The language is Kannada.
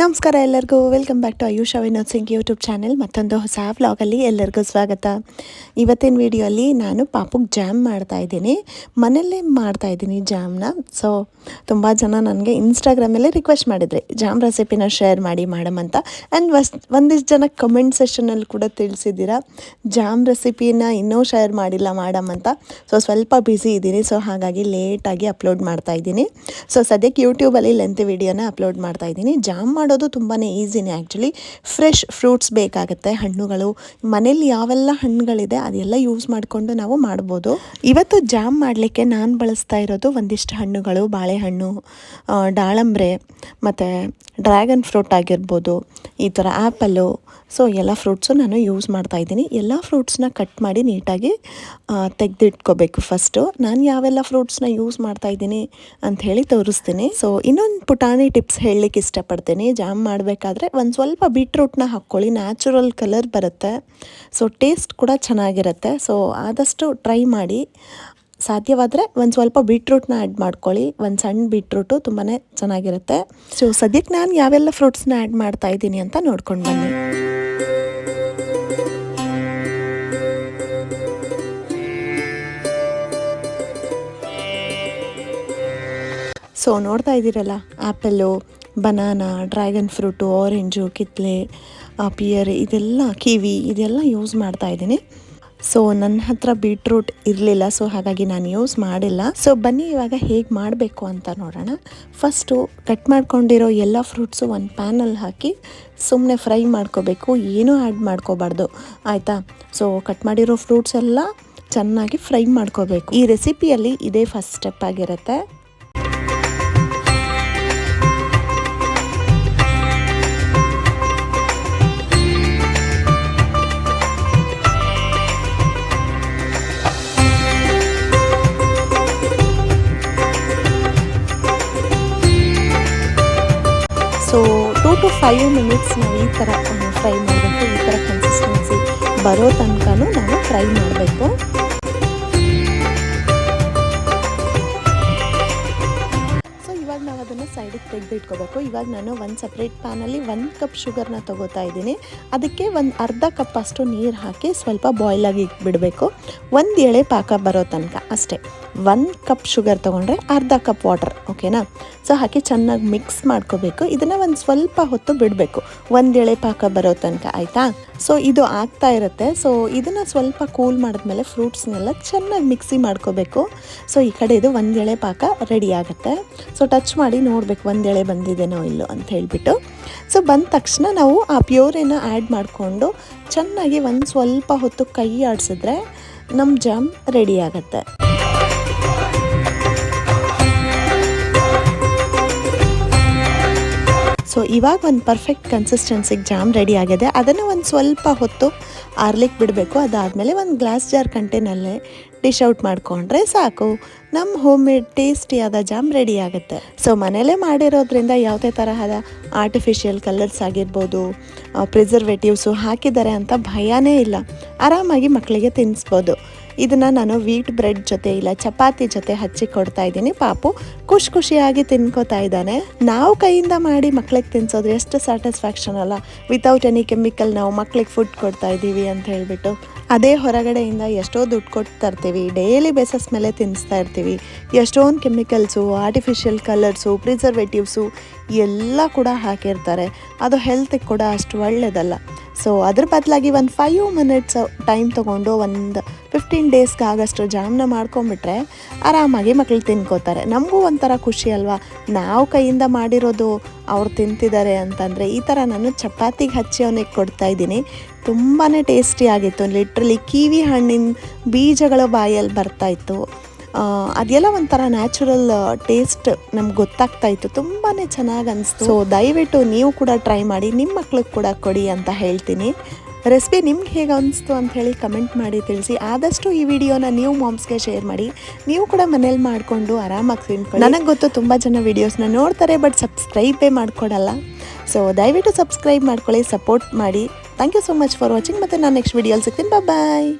ನಮಸ್ಕಾರ ಎಲ್ಲರಿಗೂ. Welcome back to Ayush Vinod Singh YouTube channel ಮತ್ತೊಂದು ಹೊಸ ವ್ಲಾಗಲ್ಲಿ ಎಲ್ಲರಿಗೂ ಸ್ವಾಗತ. ಇವತ್ತಿನ ವಿಡಿಯೋಲಿ ನಾನು ಪಾಪುಗೆ ಜಾಮ್ ಮಾಡ್ತಾ ಇದ್ದೀನಿ. ಮನೆಯಲ್ಲೇ ಮಾಡ್ತಾ ಇದ್ದೀನಿ ಸೊ ತುಂಬ ಜನ ನನಗೆ ಇನ್ಸ್ಟಾಗ್ರಾಮಲ್ಲೇ ರಿಕ್ವೆಸ್ಟ್ ಮಾಡಿದರೆ ಜಾಮ್ ರೆಸಿಪಿನ ಶೇರ್ ಮಾಡಿ ಮಾಡಮಂತ ಆ್ಯಂಡ್ ವಸ್, ಒಂದಿಷ್ಟು ಜನ ಕಮೆಂಟ್ ಸೆಷನಲ್ಲಿ ಕೂಡ ತಿಳಿಸಿದ್ದೀರಾ ಜಾಮ್ ರೆಸಿಪಿನ ಇನ್ನೂ ಶೇರ್ ಮಾಡಿಲ್ಲ ಮಾಡಮಂತ ಸೊ ಸ್ವಲ್ಪ ಬ್ಯುಸಿ ಇದ್ದೀನಿ. ಸೊ ಹಾಗಾಗಿ ಲೇಟಾಗಿ ಅಪ್ಲೋಡ್ ಮಾಡ್ತಾ ಇದ್ದೀನಿ. ಸೊ ಸದ್ಯಕ್ಕೆ ಯೂಟ್ಯೂಬಲ್ಲಿ ಲೆಂತ್ ವಿಡಿಯೋನ ಅಪ್ಲೋಡ್ ಮಾಡ್ತಾ ಇದ್ದೀನಿ. ಜಾಮ್ ಮಾಡೋದು ತುಂಬಾ ಈಸಿನೇ ಆ್ಯಕ್ಚುಲಿ ಫ್ರೆಶ್ ಫ್ರೂಟ್ಸ್ ಬೇಕಾಗುತ್ತೆ ಹಣ್ಣುಗಳು. ಮನೇಲಿ ಯಾವೆಲ್ಲ ಹಣ್ಣುಗಳಿದೆ ಅದೆಲ್ಲ ಯೂಸ್ ಮಾಡಿಕೊಂಡು ನಾವು ಮಾಡ್ಬೋದು. ಇವತ್ತು ಜಾಮ್ ಮಾಡಲಿಕ್ಕೆ ನಾನು ಬಳಸ್ತಾ ಇರೋದು ಒಂದಿಷ್ಟು ಹಣ್ಣುಗಳು. ಬಾಳೆಹಣ್ಣು ದಾಳಂಬ್ರೆ, ಮತ್ತು ಡ್ರ್ಯಾಗನ್ ಫ್ರೂಟ್ ಆಗಿರ್ಬೋದು. ಈ ಥರ ಆ್ಯಪಲ್ಲು, ಸೊ ಎಲ್ಲ ಫ್ರೂಟ್ಸು ನಾನು ಯೂಸ್ ಮಾಡ್ತಾ ಇದ್ದೀನಿ. ಎಲ್ಲ ಫ್ರೂಟ್ಸ್ನ ಕಟ್ ಮಾಡಿ ನೀಟಾಗಿ ತೆಗೆದಿಟ್ಕೋಬೇಕು ಫಸ್ಟು. ನಾನು ಯಾವೆಲ್ಲ ಫ್ರೂಟ್ಸ್ನ ಯೂಸ್ ಮಾಡ್ತಾ ಇದ್ದೀನಿ ಅಂತ ಹೇಳಿ ತೋರಿಸ್ತೀನಿ. ಸೊ ಇನ್ನೊಂದು ಪುಟಾಣಿ ಟಿಪ್ಸ್ ಹೇಳಲಿಕ್ಕೆ ಇಷ್ಟಪಡ್ತೀನಿ. ಜಾಮ್ ಮಾಡಬೇಕಾದ್ರೆ ಒಂದು ಸ್ವಲ್ಪ ಬೀಟ್ರೂಟ್ನ ಹಾಕ್ಕೊಳ್ಳಿ. ನ್ಯಾಚುರಲ್ ಕಲರ್ ಬರುತ್ತೆ. ಸೊ ಟೇಸ್ಟ್ ಕೂಡ ಚೆನ್ನಾಗಿರುತ್ತೆ. ಸೊ ಆದಷ್ಟು ಟ್ರೈ ಮಾಡಿ. ಸಾಧ್ಯವಾದರೆ ಒಂದು ಸ್ವಲ್ಪ ಬೀಟ್ರೂಟ್ನ ಆ್ಯಡ್ ಮಾಡ್ಕೊಳ್ಳಿ. ಒಂದು ಸಣ್ಣ ಬೀಟ್ರೂಟು ತುಂಬಾ ಚೆನ್ನಾಗಿರುತ್ತೆ. ಸೊ ಸದ್ಯಕ್ಕೆ ನಾನು ಯಾವೆಲ್ಲ ಫ್ರೂಟ್ಸ್ನ ಆ್ಯಡ್ ಮಾಡ್ತಾ ಇದ್ದೀನಿ ಅಂತ ನೋಡ್ಕೊಂಡು ಬನ್ನಿ. ಸೊ ನೋಡ್ತಾ ಇದ್ದೀರಲ್ಲ apple banana, dragon fruit orange ಕಿತ್ಲೆ pear ಇದೆಲ್ಲ, ಕಿವಿ, ಇದೆಲ್ಲ ಯೂಸ್ ಮಾಡ್ತಾ ಇದ್ದೀನಿ. ಸೊ ನನ್ನ ಹತ್ರ ಬೀಟ್ರೂಟ್ ಇರಲಿಲ್ಲ. ಸೊ ಹಾಗಾಗಿ ನಾನು ಯೂಸ್ ಮಾಡಿಲ್ಲ. ಸೊ ಬನ್ನಿ ಇವಾಗ ಹೇಗೆ ಮಾಡಬೇಕು ಅಂತ ನೋಡೋಣ. ಫಸ್ಟು ಕಟ್ ಮಾಡ್ಕೊಂಡಿರೋ ಎಲ್ಲ ಫ್ರೂಟ್ಸು ಒಂದು ಪ್ಯಾನಲ್ಲಿ ಹಾಕಿ ಸುಮ್ಮನೆ ಫ್ರೈ ಮಾಡ್ಕೋಬೇಕು. ಏನೂ ಆ್ಯಡ್ ಮಾಡ್ಕೋಬಾರ್ದು. ಆಯಿತಾ? ಸೊ ಕಟ್ ಮಾಡಿರೋ ಫ್ರೂಟ್ಸ್ ಎಲ್ಲ ಚೆನ್ನಾಗಿ ಫ್ರೈ ಮಾಡ್ಕೋಬೇಕು. ಈ ರೆಸಿಪಿಯಲ್ಲಿ ಇದೇ ಫಸ್ಟ್ ಸ್ಟೆಪ್ ಆಗಿರುತ್ತೆ. ಟು ಫೈವ್ ಮಿನಿಟ್ಸ್ ನಾವು ಈ ಥರ ಫ್ರೈ ಮಾಡಬೇಕು, ಈ ಥರ ಕನ್ಸಿಸ್ಟೆನ್ಸಿ ಬರೋ ತನಕನೂ ನಾವು ಫ್ರೈ ಮಾಡಬೇಕು. ಸೈಡಿಗೆ ತೆಗೆದು ಇಟ್ಕೋಬೇಕು ಇವಾಗ ನಾನು ಒಂದು ಸಪ್ರೇಟ್ ಪ್ಯಾನಲ್ಲಿ ಒಂದು ಕಪ್ ಶುಗರ್ನ ತೊಗೋತಾ ಇದ್ದೀನಿ. ಅದಕ್ಕೆ ಒಂದು ಅರ್ಧ ಕಪ್ ಅಷ್ಟು ನೀರು ಹಾಕಿ ಸ್ವಲ್ಪ ಬಾಯ್ಲಾಗಿ ಇಟ್ಬಿಡಬೇಕು. ಒಂದು ಎಳೆ ಪಾಕ ಬರೋ ತನಕ ಅಷ್ಟೇ. ಒಂದು ಕಪ್ ಶುಗರ್ ತೊಗೊಂಡ್ರೆ ಅರ್ಧ ಕಪ್ ವಾಟರ್ ಓಕೆನಾ ಸೊ ಹಾಕಿ ಚೆನ್ನಾಗಿ ಮಿಕ್ಸ್ ಮಾಡ್ಕೋಬೇಕು. ಇದನ್ನು ಒಂದು ಸ್ವಲ್ಪ ಹೊತ್ತು ಬಿಡಬೇಕು. ಒಂದು ಎಳೆ ಪಾಕ ಬರೋ ತನಕ, ಆಯಿತಾ? ಸೊ ಇದು ಆಗ್ತಾ ಇರುತ್ತೆ. ಸೊ ಇದನ್ನು ಸ್ವಲ್ಪ ಕೂಲ್ ಮಾಡಿದ್ಮೇಲೆ ಫ್ರೂಟ್ಸ್ನೆಲ್ಲ ಚೆನ್ನಾಗಿ ಮಿಕ್ಸಿ ಮಾಡ್ಕೋಬೇಕು. ಸೊ ಈ ಕಡೆ ಇದು ಒಂದು ಎಳೆ ಪಾಕ ರೆಡಿ ಆಗುತ್ತೆ. ಸೊ ಟಚ್ ಮಾಡಿ ನೋಡಬೇಕು ಒಂದು ಎಳೆ ಬಂದಿದೆನೋ ಇಲ್ಲೋ ಅಂತ ಹೇಳಿಬಿಟ್ಟು. ಸೊ ಬಂದ ತಕ್ಷಣ ನಾವು ಆ ಪ್ಯೂರಿನ ಆ್ಯಡ್ ಮಾಡಿಕೊಂಡು ಚೆನ್ನಾಗಿ ಒಂದು ಸ್ವಲ್ಪ ಹೊತ್ತು ಕೈ ಆಡಿಸಿದ್ರೆ ನಮ್ಮ ಜಾಮ್ ರೆಡಿ ಆಗುತ್ತೆ. ಸೊ ಇವಾಗ ಒಂದು ಪರ್ಫೆಕ್ಟ್ ಕನ್ಸಿಸ್ಟೆನ್ಸಿಗೆ ಜಾಮ್ ರೆಡಿ ಆಗಿದೆ. ಅದನ್ನು ಒಂದು ಸ್ವಲ್ಪ ಹೊತ್ತು ಆರ್ಲಿಕ್ಕೆ ಬಿಡಬೇಕು. ಅದಾದಮೇಲೆ ಒಂದು ಗ್ಲಾಸ್ ಜಾರ್ ಕಂಟೇನಲ್ಲೇ ಡಿಶ್ ಔಟ್ ಮಾಡಿಕೊಂಡ್ರೆ ಸಾಕು. ನಮ್ಮ ಹೋಮ್ ಮೇಡ್ ಟೇಸ್ಟಿಯಾದ ಜಾಮ್ ರೆಡಿ ಆಗುತ್ತೆ. ಸೊ ಮನೆಯಲ್ಲೇ ಮಾಡಿರೋದ್ರಿಂದ ಯಾವುದೇ ತರಹದ ಆರ್ಟಿಫಿಷಿಯಲ್ ಕಲರ್ಸ್ ಆಗಿರ್ಬೋದು ಪ್ರಿಸರ್ವೇಟಿವ್ಸು ಹಾಕಿದ್ದಾರೆ ಅಂತ ಭಯನೇ ಇಲ್ಲ. ಆರಾಮಾಗಿ ಮಕ್ಕಳಿಗೆ ತಿನ್ನಿಸ್ಬೋದು ಇದನ್ನು ನಾನು ವೀಟ್ ಬ್ರೆಡ್ ಜೊತೆ ಇಲ್ಲ ಚಪಾತಿ ಜೊತೆ ಹಚ್ಚಿ ಕೊಡ್ತಾ ಇದ್ದೀನಿ. ಪಾಪು ಖುಷಿ ಖುಷಿಯಾಗಿ ತಿನ್ಕೋತಾ ಇದ್ದಾನೆ. ನಾವು ಕೈಯಿಂದ ಮಾಡಿ ಮಕ್ಳಿಗೆ ತಿನ್ಸೋದು ಎಷ್ಟು ಸ್ಯಾಟಿಸ್ಫ್ಯಾಕ್ಷನ್ ಅಲ್ಲ? ವಿತೌಟ್ ಎನಿ ಕೆಮಿಕಲ್ ನಾವು ಮಕ್ಳಿಗೆ ಫುಡ್ ಕೊಡ್ತಾ ಇದ್ದೀವಿ ಅಂತ ಹೇಳಿಬಿಟ್ಟು. ಅದೇ ಹೊರಗಡೆಯಿಂದ ಎಷ್ಟೋ ದುಡ್ಡು ಕೊಟ್ಟು ತರ್ತೀವಿ. ಡೈಲಿ ಬೇಸಸ್ ಮೇಲೆ ತಿನ್ನಿಸ್ತಾ ಇರ್ತೀವಿ. ಎಷ್ಟೊಂದು ಕೆಮಿಕಲ್ಸು ಆರ್ಟಿಫಿಷಿಯಲ್ ಕಲರ್ಸು ಪ್ರಿಸರ್ವೇಟಿವ್ಸು ಎಲ್ಲ ಕೂಡ ಹಾಕಿರ್ತಾರೆ. ಅದು ಹೆಲ್ತಿಗೆ ಕೂಡ ಅಷ್ಟು ಒಳ್ಳೆಯದಲ್ಲ ಸೊ ಅದ್ರ ಬದಲಾಗಿ ಒಂದು ಫೈವ್ ಮಿನಿಟ್ಸ್ ಟೈಮ್ ತೊಗೊಂಡು ಒಂದು ಫಿಫ್ಟೀನ್ ಡೇಸ್ಗೆ ಆಗಷ್ಟು ಜಾಮ್ನ ಮಾಡ್ಕೊಂಬಿಟ್ರೆ ಆರಾಮಾಗಿ ಮಕ್ಳು ತಿನ್ಕೋತಾರೆ. ನಮಗೂ ಒಂಥರ ಖುಷಿ ಅಲ್ವಾ? ನಾವು ಕೈಯಿಂದ ಮಾಡಿರೋದು ಅವ್ರು ತಿಂತಿದ್ದಾರೆ ಅಂತಂದರೆ ಈ ಥರ ನಾನು ಚಪಾತಿಗೆ ಹಚ್ಚಿ ಅವನಿಗೆ ಕೊಡ್ತಾಯಿದ್ದೀನಿ ತುಂಬಾ ಟೇಸ್ಟಿಯಾಗಿತ್ತು ಲಿಟ್ರಲಿ ಕಿವಿ ಹಣ್ಣಿನ ಬೀಜಗಳ ಬಾಯಲ್ಲಿ ಬರ್ತಾಯಿತ್ತು ಅದೆಲ್ಲ ಒಂಥರ ನ್ಯಾಚುರಲ್ ಟೇಸ್ಟ್ ನಮ್ಗೆ ಗೊತ್ತಾಗ್ತಾ ಇತ್ತು. ತುಂಬಾ ಚೆನ್ನಾಗಿ ಅನಿಸ್ತು. ಸೊ ದಯವಿಟ್ಟು ನೀವು ಕೂಡ ಟ್ರೈ ಮಾಡಿ ನಿಮ್ಮ ಮಕ್ಳಿಗೆ ಕೂಡ ಕೊಡಿ ಅಂತ ಹೇಳ್ತೀನಿ. ರೆಸಿಪಿ ನಿಮ್ಗೆ ಹೇಗೆ ಅನಿಸ್ತು ಅಂತ ಹೇಳಿ ಕಮೆಂಟ್ ಮಾಡಿ ತಿಳಿಸಿ. ಆದಷ್ಟು ಈ ವಿಡಿಯೋನ ನೀವು ಮಾಮ್ಸ್ಗೆ ಶೇರ್ ಮಾಡಿ. ನೀವು ಕೂಡ ಮನೇಲಿ ಮಾಡಿಕೊಂಡು ಆರಾಮಾಗಿ ತಿನ್ಕೊಂಡು ನನಗೆ ಗೊತ್ತು ತುಂಬ ಜನ ವೀಡಿಯೋಸ್ನ ನೋಡ್ತಾರೆ, ಬಟ್ ಸಬ್ಸ್ಕ್ರೈಬೇ ಮಾಡ್ಕೊಡಲ್ಲ. ಸೊ ದಯವಿಟ್ಟು ಸಬ್ಸ್ಕ್ರೈಬ್ ಮಾಡ್ಕೊಳ್ಳಿ, ಸಪೋರ್ಟ್ ಮಾಡಿ. Thank you so much for watching ಮತ್ತು ನಾನು ನೆಕ್ಸ್ಟ್ ವಿಡಿಯೋಲಿ ಸಿಗ್ತೀನಿ. ಬಾಯ್